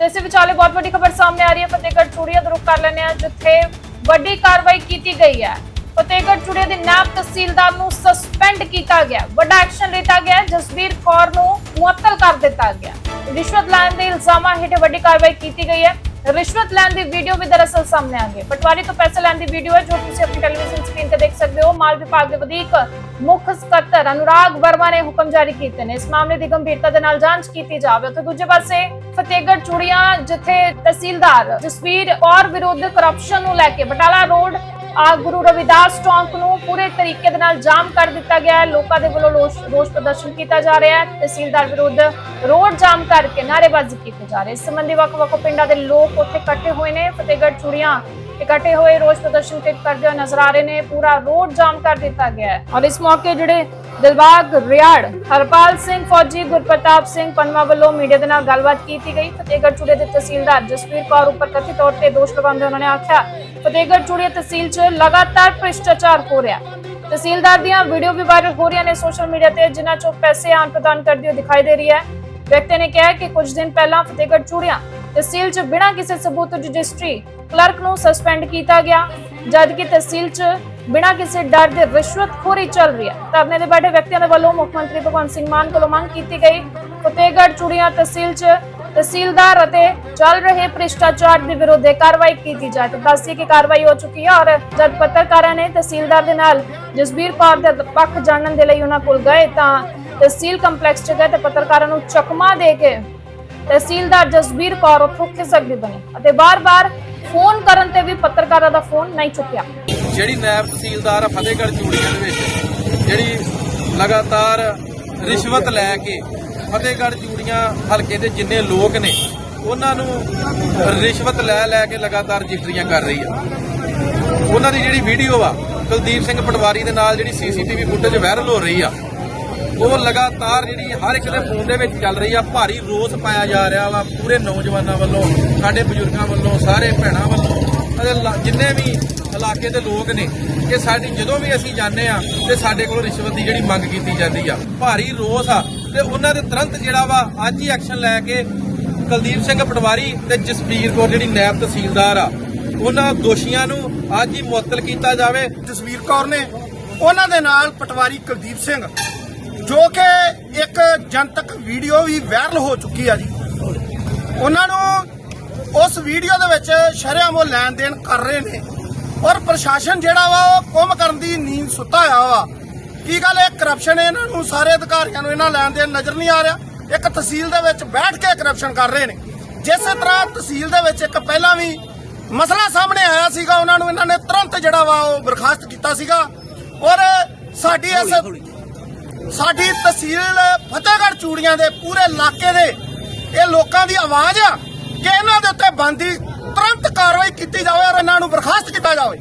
ਤੇ ਇਸੇ ਵਿਚਾਲੇ ਬਹੁਤ ਵੱਡੀ ਖਬਰ ਸਾਹਮਣੇ ਆ ਰਹੀ ਹੈ। ਫਤਿਹਗੜ੍ਹ ਚੂੜੀਆ ਦਾ ਰੁਖ ਕਰ ਲੈਂਦੇ ਆ ਜਿੱਥੇ ਵੱਡੀ ਕਾਰਵਾਈ ਕੀਤੀ ਗਈ ਹੈ। ਫਤਿਹਗੜ੍ਹ ਚੂੜੀਆ ਦੇ ਨਾਇਬ ਤਹਿਸੀਲਦਾਰ ਨੂੰ ਸਸਪੈਂਡ ਕੀਤਾ ਗਿਆ। ਵੱਡਾ ਐਕਸ਼ਨ ਲਿੱਤਾ ਗਿਆ ਹੈ। ਜਸਵੀਰ ਕੌਰ ਨੂੰ ਮੁਅੱਤਲ ਕਰ ਦਿੱਤਾ ਗਿਆ। ਰਿਸ਼ਵਤ ਲੈਣ ਦੇ ਇਲਜ਼ਾਮਾਂ ਹੇਠ ਵੱਡੀ ਕਾਰਵਾਈ ਕੀਤੀ ਗਈ ਹੈ। ਰਿਸ਼ਵਤ ਲੈਣ ਦੀ ਵੀਡੀਓ ਵੀ ਦਰਅਸਲ ਸਾਹਮਣੇ ਆ ਗਈ। ਪਟਵਾਰੀ ਤੋਂ ਪੈਸੇ ਲੈਣ ਦੀ ਵੀਡੀਓ ਹੈ ਜੋ ਤੁਸੀਂ ਆਪਣੀ ਟੈਲੀਵਿਜ਼ਨ ਸਕਰੀਨ ਤੇ ਦੇਖ ਸਕਦੇ ਹੋ। ਮਾਲ ਵਿਭਾਗ ਦੇ ਵਧੀਕ ਮੁੱਖ ਸਕੱਤਰ ਅਨੁਰਾਗ ਵਰਮਾ ਨੇ ਹੁਕਮ ਜਾਰੀ ਕੀਤੇ ਨੇ। ਇਸ ਮਾਮਲੇ ਦੀ ਗੰਭੀਰਤਾ ਦੇ ਨਾਲ ਜਾਂਚ ਕੀਤੀ ਜਾਵੇ। ਉੱਥੇ ਦੂਜੇ ਪਾਸੇ ਫਤਿਹਗੜ੍ਹ ਚੂੜੀਆਂ, ਜਿੱਥੇ ਤਹਿਸੀਲਦਾਰ ਜਸਵੀਰ ਔਰ ਵਿਰੁੱਧ ਕਰਪਸ਼ਨ ਨੂੰ ਲੈ ਕੇ ਬਟਾਲਾ ਰੋਡ ਆ ਗੁਰੂ ਰਵਿਦਾਸ ਚੌਂਕ ਨੂੰ ਪੂਰੇ ਤਰੀਕੇ ਦੇ ਨਾਲ ਜਾਮ ਕਰ ਦਿੱਤਾ ਗਿਆ ਹੈ। ਲੋਕਾਂ ਦੇ ਵੱਲੋਂ ਰੋਸ ਪ੍ਰਦਰਸ਼ਨ ਕੀਤਾ ਜਾ ਰਿਹਾ ਹੈ। ਤਹਿਸੀਲਦਾਰ ਵਿਰੁੱਧ ਰੋਡ ਜਾਮ ਕਰਕੇ ਨਾਅਰੇਬਾਜ਼ੀ ਕੀਤੀ ਜਾ ਰਹੀ। ਹੈ ਇਸ ਸੰਬੰਧੀ ਵੱਖ-ਵੱਖ ਪਿੰਡਾਂ ਦੇ ਲੋਕ ਉੱਥੇ ਇਕੱਠੇ ਹੋਏ ਨੇ। ਫਤਿਹਗੜ੍ਹ ਚੂੜੀਆਂ ਇਕੱਠੇ ਹੋਏ ਰੋਸ ਪ੍ਰਦਰਸ਼ਨ ਕਰਦੇ ਹੋਏ ਨਜ਼ਰ ਆ ਰਹੇ ਨੇ। ਪੂਰਾ ਰੋਡ ਜਾਮ ਕਰ ਦਿੱਤਾ ਗਿਆ ਹੈ। ਔਰ ਇਸ ਮੌਕੇ ਜਿਹੜੇ ਦਿਲਬਾਗ ਰਿਆੜ, ਹਰਪਾਲ ਸਿੰਘ ਫੌਜੀ, ਗੁਰਪ੍ਰਤਾਪ ਸਿੰਘ ਪਨਵਾ ਵੱਲੋਂ ਮੀਡੀਆ ਦੇ ਨਾਲ ਗੱਲਬਾਤ ਕੀਤੀ ਗਈ। ਫਤਿਹਗੜ੍ਹ ਚੂੜੇ ਦੇ ਤਹਿਸੀਲਦਾਰ ਜਸਵੀਰ ਕੌਰ ਉੱਪਰ ਕਥਿਤ ਤੌਰ ਤੇ ਦੋਸ਼ ਲਗਾਉਂਦੇ ਉਹਨਾਂ ਨੇ ਆਖਿਆ, ਫਤਿਹਗੜ੍ਹ ਚੂੜੀਆ ਤਹਿਸੀਲ 'ਚ ਲਗਾਤਾਰ ਭ੍ਰਿਸ਼ਟਾਚਾਰ ਹੋ ਰਿਹਾ ਤਹਿਸੀਲਦਾਰ ਦੀਆਂ ਵੀਡੀਓ ਵੀ ਵਾਇਰਲ ਹੋ ਰਹੀਆਂ ਨੇ ਸੋਸ਼ਲ ਮੀਡੀਆ ਤੇ, ਜਿਨ੍ਹਾਂ 'ਚੋਂ ਪੈਸੇ ਆਨ ਪ੍ਰਦਾਨ ਕਰਦੀ ਹੋਈ ਦਿਖਾਈ ਦੇ ਰਹੀ ਹੈ। ਵਿਅਕਤੀ ਨੇ ਕਿਹਾ ਕਿ ਕੁਝ ਦਿਨ ਪਹਿਲਾਂ ਫਤਿਹਗੜ੍ਹ ਚੂੜੀਆਂ ਤਹਿਸੀਲ 'ਚ ਬਿਨਾਂ ਕਿਸੇ ਸਬੂਤ ਰਜਿਸਟਰੀ ਕਲਰਕ ਨੂੰ ਸਸਪੈਂਡ ਕੀਤਾ ਗਿਆ, ਜਦਕਿ ਤਹਿਸੀਲ 'ਚ ਬਿਨਾਂ ਕਿਸੇ ਡਰ ਦੇ ਰਿਸ਼ਵਤਖੋਰੀ ਚੱਲ ਰਹੀ ਹੈ। ਧਰਨੇ ਦੇ ਬੈਠੇ ਵਿਅਕਤੀਆਂ ਦੇ ਵੱਲੋਂ ਮੁੱਖ ਮੰਤਰੀ ਭਗਵੰਤ ਸਿੰਘ ਮਾਨ ਕੋਲੋਂ ਮੰਗ ਕੀਤੀ ਗਈ। ਫਤਿਹਗੜ੍ਹ ਚੂੜੀਆਂ ਤਹਿਸੀਲ 'ਚ ਤਹਿਸੀਲਦਾਰ ਅਤੇ ਚੱਲ ਰਹੇ ਭ੍ਰਿਸ਼ਟਾਚਾਰ ਦੇ ਵਿਰੁੱਧ ਕਾਰਵਾਈ ਕੀਤੀ ਜਾਏ ਤੇ ਦੱਸੀ ਕਿ ਕਾਰਵਾਈ ਹੋ ਚੁੱਕੀ ਹੈ ਔਰ ਜਦ ਪੱਤਰਕਾਰਾਂ ਨੇ ਤਹਿਸੀਲਦਾਰ ਦੇ ਨਾਲ ਜਸਬੀਰ ਕੌਰ ਦੇ ਪੱਖ ਜਾਣਨ ਦੇ ਲਈ ਉਹਨਾਂ ਕੋਲ ਗਏ ਤਾਂ ਤਹਿਸੀਲ ਕੰਪਲੈਕਸ 'ਚ ਗਏ ਤੇ ਪੱਤਰਕਾਰਾਂ ਨੂੰ ਚਕਮਾ ਦੇ ਕੇ ਤਹਿਸੀਲਦਾਰ ਜਸਬੀਰ ਕੌਰ ਉੱਥੋਂ ਖਿਸਕਦੀ ਬਣੀ ਅਤੇ ਬਾਰ-ਬਾਰ ਫੋਨ ਕਰਨ ਤੇ ਵੀ ਪੱਤਰਕਾਰਾਂ ਦਾ ਫੋਨ ਨਹੀਂ ਚੁੱਕਿਆ। ਜਿਹੜੀ ਨਾਇਬ ਤਹਿਸੀਲਦਾਰ ਆ ਫਤਿਹਗੜ੍ਹ ਚੂੜੀਆਂ ਦੇ ਵਿੱਚ, ਜਿਹੜੀ ਲਗਾਤਾਰ ਰਿਸ਼ਵਤ ਲੈ ਕੇ ਫਤਿਹਗੜ੍ਹ ਚੂੜੀਆਂ ਹਲਕੇ ਦੇ ਜਿੰਨੇ ਲੋਕ ਨੇ, ਉਹਨਾਂ ਨੂੰ ਰਿਸ਼ਵਤ ਲੈ ਲੈ ਕੇ ਲਗਾਤਾਰ ਰਜਿਸਟਰੀਆਂ ਕਰ ਰਹੀ ਆ। ਉਹਨਾਂ ਦੀ ਜਿਹੜੀ ਵੀਡੀਓ ਆ, ਕੁਲਦੀਪ ਸਿੰਘ ਪਟਵਾਰੀ ਦੇ ਨਾਲ ਜਿਹੜੀ ਸੀਸੀਟੀਵੀ ਫੁਟੇਜ ਵਾਇਰਲ ਹੋ ਰਹੀ ਆ, ਉਹ ਲਗਾਤਾਰ ਜਿਹੜੀ ਹਰ ਇੱਕ ਦੇ ਫੋਨ ਦੇ ਵਿੱਚ ਚੱਲ ਰਹੀ ਆ, ਭਾਰੀ ਰੋਸ ਪਾਇਆ ਜਾ ਰਿਹਾ ਵਾ ਪੂਰੇ ਨੌਜਵਾਨਾਂ ਵੱਲੋਂ, ਸਾਡੇ ਬਜ਼ੁਰਗਾਂ ਵੱਲੋਂ, ਸਾਰੇ ਭੈਣਾਂ ਵੱਲੋਂ ਅਤੇ ਲਾ- ਜਿੰਨੇ ਵੀ ਇਲਾਕੇ ਦੇ ਲੋਕ ਨੇ ਕਿ ਸਾਡੀ ਜਦੋਂ ਵੀ ਅਸੀਂ ਜਾਂਦੇ ਆ ਤੇ ਸਾਡੇ ਕੋਲ ਰਿਸ਼ਵਤ ਦੀ ਜਿਹੜੀ ਮੰਗ ਕੀਤੀ ਜਾਂਦੀ ਆ। ਭਾਰੀ ਰੋਸ ਆ ਤੇ ਉਹਨਾਂ ਦੇ ਤੁਰੰਤ ਜਿਹੜਾ ਵਾ ਅੱਜ ਹੀ ਐਕਸ਼ਨ ਲੈ ਕੇ ਕੁਲਦੀਪ ਸਿੰਘ ਪਟਵਾਰੀ ਤੇ ਜਸਪੀਰ ਕੌਰ ਜਿਹੜੀ ਨਾਇਬ ਤਹਿਸੀਲਦਾਰ ਆ, ਉਹਨਾਂ ਦੋਸ਼ੀਆਂ ਨੂੰ ਅੱਜ ਹੀ ਮੁਅੱਤਲ ਕੀਤਾ ਜਾਵੇ। ਜਸਵੀਰ ਕੌਰ ਨੇ ਉਹਨਾਂ ਦੇ ਨਾਲ ਪਟਵਾਰੀ ਕੁਲਦੀਪ ਸਿੰਘ, ਜੋ ਕਿ ਇੱਕ ਜਨਤਕ ਵੀਡੀਓ ਵੀ ਵਾਇਰਲ ਹੋ ਚੁੱਕੀ ਆ ਜੀ। ਉਹਨਾਂ ਨੂੰ ਉਸ ਵੀਡੀਓ ਦੇ ਵਿੱਚ ਸ਼ਰੇਆਮ ਲੈਣ ਦੇਣ ਕਰ ਰਹੇ ਨੇ। ਔਰ ਪ੍ਰਸ਼ਾਸਨ ਜਿਹੜਾ ਵਾ ਉਹ ਕੁੰਮ ਕਰਨ ਦੀ ਨੀਂਦ ਸੁੱਤਾ ਹੋਇਆ ਵਾ। ਕੀ ਗੱਲ ਇਹ ਕਰਪਸ਼ਨ ਇਹਨਾਂ ਨੂੰ ਸਾਰੇ ਅਧਿਕਾਰੀਆਂ ਨੂੰ ਇਹਨਾਂ ਲੈਣ ਦੇਣ ਨਜ਼ਰ ਨਹੀਂ ਆ ਰਿਹਾ। ਇੱਕ ਤਹਿਸੀਲ ਦੇ ਵਿੱਚ ਬੈਠ ਕੇ ਕਰਪਸ਼ਨ ਕਰ ਰਹੇ ਨੇ। ਜਿਸੇ ਤਰ੍ਹਾਂ ਤਹਿਸੀਲ ਦੇ ਵਿੱਚ ਇੱਕ ਪਹਿਲਾਂ ਵੀ ਮਸਲਾ ਸਾਹਮਣੇ ਆਇਆ ਸੀਗਾ ਉਹਨਾਂ ਨੂੰ ਇਹਨਾਂ ਨੇ ਤੁਰੰਤ ਜਿਹੜਾ ਵਾ ਉਹ ਬਰਖਾਸਤ ਕੀਤਾ ਸੀਗਾ। ਔਰ ਸਾਡੀ ਇਸ ਸਾਡੀ ਤਹਿਸੀਲ ਫਤਿਹਗੜ੍ਹ ਚੂੜੀਆਂ ਦੇ ਪੂਰੇ ਇਲਾਕੇ ਦੇ ਇਹ ਲੋਕਾਂ ਦੀ ਆਵਾਜ਼ ਆ ਕਿ ਇਹਨਾਂ ਦੇ ਉੱਤੇ ਬੰਦੀ ਤੁਰੰਤ ਕਾਰਵਾਈ ਕੀਤੀ ਜਾਵੇ ਔਰ ਇਹਨਾਂ ਨੂੰ ਬਰਖਾਸਤ ਕੀਤਾ ਜਾਵੇ।